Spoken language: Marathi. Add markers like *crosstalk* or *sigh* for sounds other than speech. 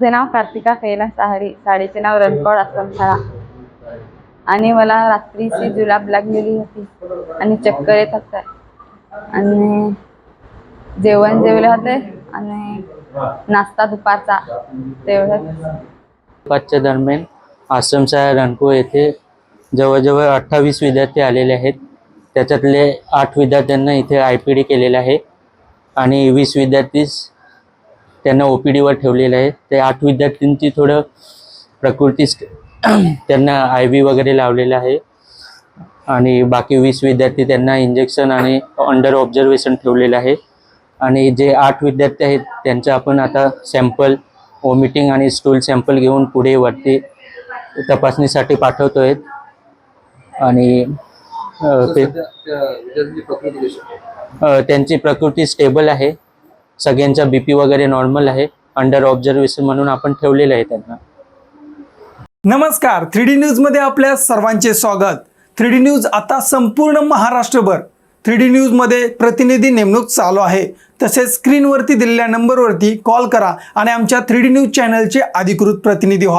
माझे नाव कार्तिका कैलास सहारी साडीचे नाव रणकोड आश्रमशाळा आणि मला रात्रीची जुलाब लागलेली होती. आणि चक्कर येत होते. आणि जेवण जेवले होते. आणि नाश्ता दुपारचा. तेवढं दुपारच्या दरम्यान आश्रमशाळा रणको येथे जवळजवळ अठ्ठावीस विद्यार्थी आलेले आहेत. त्याच्यातले आठ विद्यार्थ्यांना इथे आय पी डी केलेलं आहे. आणि वीस विद्यार्थीस त्यांना ओ पी डीवर ठेवलेले आहे. ते आठ विद्यार्थ्यांची थोडं प्रकृती *clears throat* त्यांना आय व्ही वगैरे लावलेलं आहे. आणि बाकी वीस विद्यार्थी त्यांना इंजेक्शन आणि अंडर ऑब्झर्वेशन ठेवलेलं आहे. आणि जे आठ विद्यार्थी आहेत त्यांचं आपण आता सॅम्पल वॉमिटिंग आणि स्टूल सॅम्पल घेऊन पुढे वरती तपासणीसाठी पाठवतोय. आणि अ, ते अ, त्यांची प्रकृती स्टेबल आहे. सगळ्यांचा बीपी वगैरे नॉर्मल आहे अंडर ऑब्झर्वेशन म्हणून आपण ठेवलेलं आहे त्यांना. नमस्कार थ्री डी न्यूजमध्ये आपल्या सर्वांचे स्वागत. थ्री डी न्यूज आता संपूर्ण महाराष्ट्रभर. थ्री डी न्यूजमध्ये प्रतिनिधी नेमणूक चालू आहे. तसेच स्क्रीनवरती दिलेल्या नंबरवरती कॉल करा आणि आमच्या थ्री डी न्यूज चॅनलचे अधिकृत प्रतिनिधी व्हा.